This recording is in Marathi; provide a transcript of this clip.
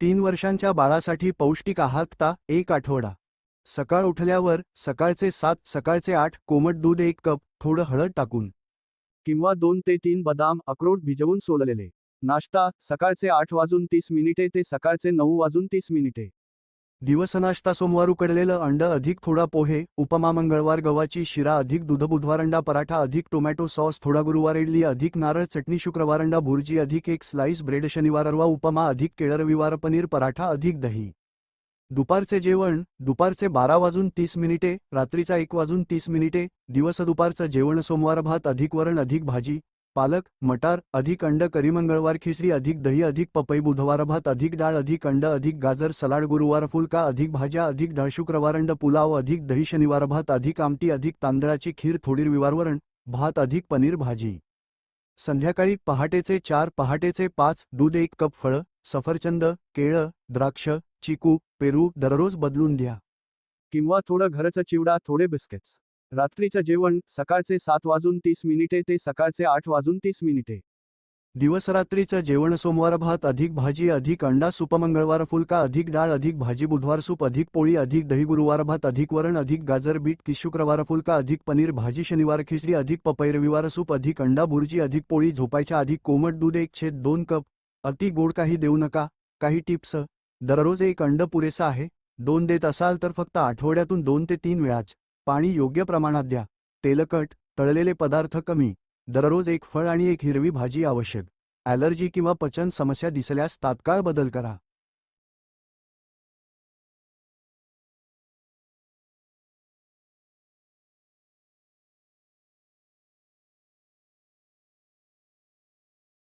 तीन वर्षांच्या बाळासाठी पौष्टिक आहारता एक आठवडा. सकाळ उठल्यावर सकाळचे सात सकाळचे आठ कोमट दूध एक कप थोडं हळद टाकून. किंवा दोन ते तीन बदाम अक्रोड भिजवून सोललेले. नाश्ता सकाळचे आठ वाजून तीस मिनिटे ते सकाळचे नऊ वाजून तीस मिनिटे. दिवस नाश्ता सोमवार उकडलेलं अंड अधिक थोडा पोहे उपमा मंगळवार गव्हाची शिरा अधिक दूध बुधवार अंडा पराठा अधिक टोमॅटो सॉस थोडा गुरुवार इडली अधिक नारळ चटणी शुक्रवार अंडा भुर्जी अधिक एक स्लाइस ब्रेड शनिवार अरवा उपमा अधिक केळ रविवार पनीर पराठा अधिक दही. दुपारचे जेवण दुपारचे बारा वाजून तीस मिनिटे रात्रीचा एक वाजून तीस मिनिटे दिवस दुपारचं जेवण सोमवार भात अधिक वरण अधिक भाजी पालक मटार अधिक अंड करी मंगळवार खिचडी अधिक दही अधिक पपई बुधवार भात अधिक डाळ अधिक अंड अधिक गाजर सलाड गुरुवार फुलका अधिक भाज्या अधिक डाळ शुक्रवार अंड पुलाव अधिक दही शनिवार भात अधिक आमटी अधिक तांदळाची खीर थोडी विवारवरण भात अधिक पनीर भाजी. संध्याकाळी पहाटेचे चार पहाटेचे पाच दूध एक कप फळं सफरचंद केळं द्राक्ष चिकू पेरू दररोज बदलून द्या. किंवा थोडं घरचं चिवडा थोडे बिस्किट्स. रात्रीचं जेवण सकाळचे सात वाजून तीस मिनिटे ते सकाळचे आठ वाजून तीस मिनिटे. दिवसरात्रीचं जेवण सोमवार भात अधिक भाजी अधिक अंडा सूप मंगळवार फुलका अधिक डाळ अधिक भाजी बुधवार सूप अधिक पोळी अधिक दही गुरुवार भात अधिक वरण अधिक गाजर बीट की शुक्रवार फुलका अधिक पनीर भाजी शनिवार खिचडी अधिक पपई रविवार सूप अधिक अंडा बुर्जी अधिक पोळी झोपायच्या अधिक कोमट दूध एक छेद दोन कप. अति गोड काही देऊ नका काही टिप्स. दररोज एक अंड पुरेसा आहे. दोन देत असाल तर फक्त आठवड्यातून दोन ते तीन वेळाच. पाणी योग्य प्रमाणात द्या. तेलकट तळलेले पदार्थ कमी. दररोज एक फळ आणि एक हिरवी भाजी आवश्यक. ॲलर्जी किंवा पचन समस्या दिसल्यास तात्काळ बदल करा.